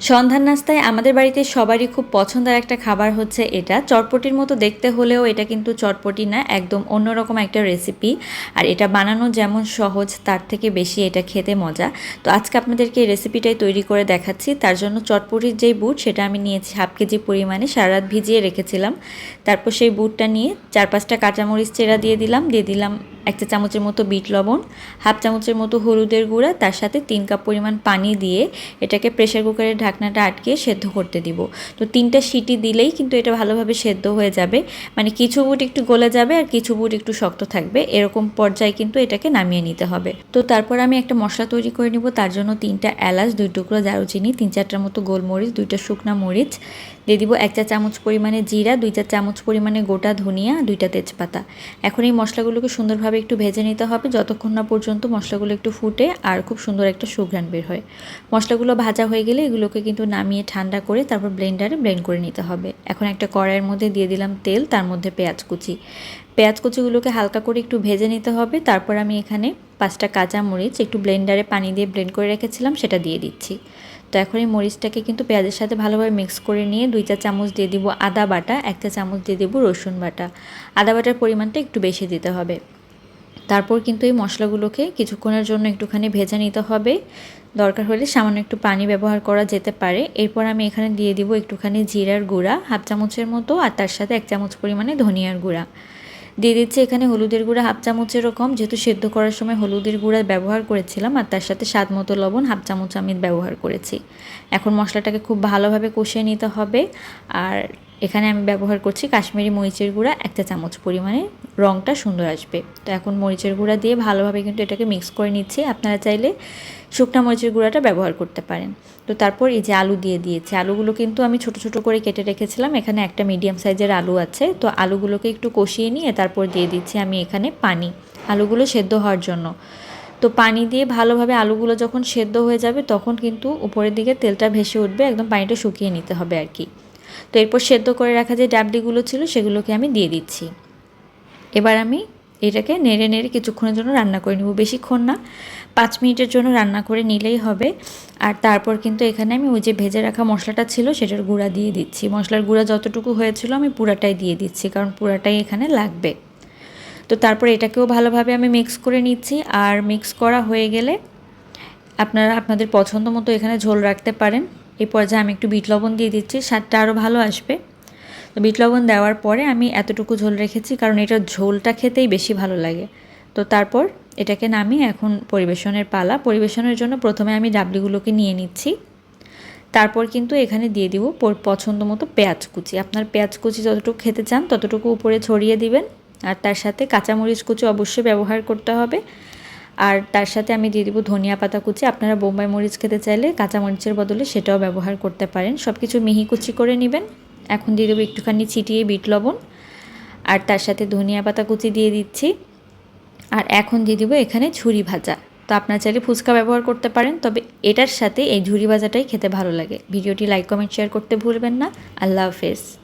সন্ধ্যার নাস্তায় আমাদের বাড়িতে সবারই খুব পছন্দের একটা খাবার হচ্ছে এটা। চটপটির মতো দেখতে হলেও এটা কিন্তু চটপটি না, একদম অন্যরকম একটা রেসিপি আর এটা বানানো যেমন সহজ, তার থেকে বেশি এটা খেতে মজা। তো আজকে আপনাদেরকে এই রেসিপিটাই তৈরি করে দেখাচ্ছি। তার জন্য চটপটির যেই বুট, সেটা আমি নিয়েছি হাফ কেজি পরিমাণে, সারা রাত ভিজিয়ে রেখেছিলাম। তারপর সেই বুটটা নিয়ে চার পাঁচটা কাঁচামরিচ চেরা দিয়ে দিলাম দিয়ে দিলাম এক চা চামচের মতো বিট লবণ, হাফ চামচের মতো হলুদের গুঁড়া, তার সাথে তিন কাপ পরিমাণ পানি দিয়ে এটাকে প্রেশার কুকারের ঢাকনাটা আটকে সেদ্ধ করতে দিব। তো তিনটা সিটি দিলেই কিন্তু এটা ভালোভাবে সেদ্ধ হয়ে যাবে। মানে কিছু বুট একটু গলে যাবে আর কিছু বুট একটু শক্ত থাকবে। এরকম পর্যায়ে কিন্তু এটাকে নামিয়ে নিতে হবে। তো তারপর আমি একটা মশলা তৈরি করে নিব। তার জন্য তিনটা এলাচ, দুই টুকরো দারুচিনি, তিন চারটার মতো গোলমরিচ, দুইটা শুকনা মরিচ দিয়ে দিব এক চা চামচ পরিমাণে জিরা, দুই চা চামচ পরিমাণে গোটা ধনিয়া, দুইটা তেজপাতা। এখন এই মশলাগুলোকে সুন্দরভাবে একটু ভেজে নিতে হবে। যতক্ষণ না পর্যন্ত মশলাগুলো একটু ফুটে আর খুব সুন্দর একটা সুঘ্রাণ বের হয়। মশলাগুলো ভাজা হয়ে গেলে এগুলোকে কিন্তু নামিয়ে ঠান্ডা করে তারপর ব্লেন্ডারে ব্লেন্ড করে নিতে হবে। এখন একটা কড়াইয়ের মধ্যে দিয়ে দিলাম তেল, তার মধ্যে পেঁয়াজ কুচি। পেঁয়াজ কুচিগুলোকে হালকা করে একটু ভেজে নিতে হবে। তারপর আমি এখানে পাঁচটা কাঁচা মরিচ একটু ব্লেন্ডারে পানি দিয়ে ব্লেন্ড করে রেখেছিলাম, সেটা দিয়ে দিচ্ছি। তো এখন এই মরিচটাকে কিন্তু পেঁয়াজের সাথে ভালোভাবে মিক্স করে নিয়ে দুই চা চামচ দিয়ে দিব আদা বাটা, এক চা চামচ দিয়ে দেবো রসুন বাটা। আদা বাটার পরিমাণটা একটু বেশি দিতে হবে। তারপর কিন্তু এই মশলাগুলোকে কিছুক্ষণের জন্য একটুখানি ভেজে নিতে হবে। দরকার হলে সামান্য একটু পানি ব্যবহার করা যেতে পারে। এরপর আমি এখানে দিয়ে দিব একটুখানি জিরার গুঁড়া, হাফ চামচের মতো, আর তার সাথে এক চামচ পরিমাণে ধনিয়ার গুঁড়া। দিয়ে দিচ্ছি এখানে হলুদের গুঁড়া, হাফ চামচের এরকম যেহেতু সেদ্ধ করার সময় হলুদের গুঁড়া ব্যবহার করেছিলাম, আর তার সাথে স্বাদ মতো লবণ, হাফ চামচ আমি ব্যবহার করেছি। এখন মশলাটাকে খুব ভালোভাবে কষিয়ে নিতে হবে। আর এখানে আমি ব্যবহার করছি কাশ্মীরি মরিচের গুঁড়া একটা চামচ পরিমাণে। রঙটা সুন্দর আসবে। তো এখন মরিচের গুঁড়া দিয়ে ভালোভাবে কিন্তু এটাকে মিক্স করে নিচ্ছি। আপনারা চাইলে শুকনা মরিচের গুঁড়াটা ব্যবহার করতে পারেন। তো তারপর এই যে আলু দিয়ে দিয়েছি, আলুগুলো কিন্তু আমি ছোট ছোট করে কেটে রেখেছিলাম। এখানে একটা মিডিয়াম সাইজের আলু আছে। তো আলুগুলোকে একটু কষিয়ে নিয়ে তারপর দিয়ে দিচ্ছি আমি এখানে পানি, আলুগুলো সেদ্ধ হওয়ার জন্য। তো পানি দিয়ে ভালোভাবে আলুগুলো যখন সেদ্ধ হয়ে যাবে, তখন কিন্তু উপরের দিকে তেলটা ভেসে উঠবে। একদম পানিটা শুকিয়ে নিতে হবে আর কি। তো এরপর সেদ্ধ করে রাখা যে ডাবলিগুলো ছিল সেগুলোকে আমি দিয়ে দিচ্ছি। এবার আমি এটাকে নেড়ে নেড়ে কিছুক্ষণের জন্য রান্না করে নেব। বেশিক্ষণ না, পাঁচ মিনিটের জন্য রান্না করে নিলেই হবে। আর তারপর কিন্তু এখানে আমি ওই যে ভেজে রাখা মশলাটা ছিল সেটার গুঁড়া দিয়ে দিচ্ছি। মশলার গুঁড়া যতটুকু হয়েছিল আমি পুরাটাই দিয়ে দিচ্ছি, কারণ পুরাটাই এখানে লাগবে। তো তারপর এটাকেও ভালোভাবে আমি মিক্স করে নিচ্ছি। আর মিক্স করা হয়ে গেলে আপনারা, আপনাদের পছন্দ মতো এখানে ঝোল রাখতে পারেন। এই পর্যায়ে আমি একটু বিট লবণ দিয়ে দিচ্ছি, স্বাদটা আরও ভালো আসবে। তো বিট লবণ দেওয়ার পরে আমি এতটুকু ঝোল রেখেছি, কারণ এটার ঝোলটা খেতেই বেশি ভালো লাগে। তো তারপর এটাকে নামিয়ে এখন পরিবেশনের পালা। পরিবেশনের জন্য প্রথমে আমি ডাবলিগুলোকে নিয়ে নিচ্ছি। তারপর কিন্তু এখানে দিয়ে দিব পছন্দ মতো পেঁয়াজ কুচি। আপনার পেঁয়াজ কুচি যতটুকু খেতে চান ততটুকু উপরে ছড়িয়ে দিবেন। আর তার সাথে কাঁচামরিচ কুচি অবশ্যই ব্যবহার করতে হবে। আর তার সাথে আমি দিয়ে দিব ধনিয়া পাতা কুচি। আপনারা বোম্বাই মরিচ খেতে চাইলে কাঁচা মরিচের বদলে সেটাও ব্যবহার করতে পারেন। সব কিছু মিহি কুচি করে নেবেন। এখন দিয়ে দেবো একটুখানি ছিটিয়ে বিট লবণ। আর তার সাথে ধনিয়া পাতা কুচি দিয়ে দিচ্ছি। আর এখন দিয়ে দিব এখানে ঝুরি ভাজা। তো আপনার চাইলে ফুচকা ব্যবহার করতে পারেন, তবে এটার সাথে এই ঝুরি ভাজাটাই খেতে ভালো লাগে। ভিডিওটি লাইক কমেন্ট শেয়ার করতে ভুলবেন না। আল্লাহ হাফেজ।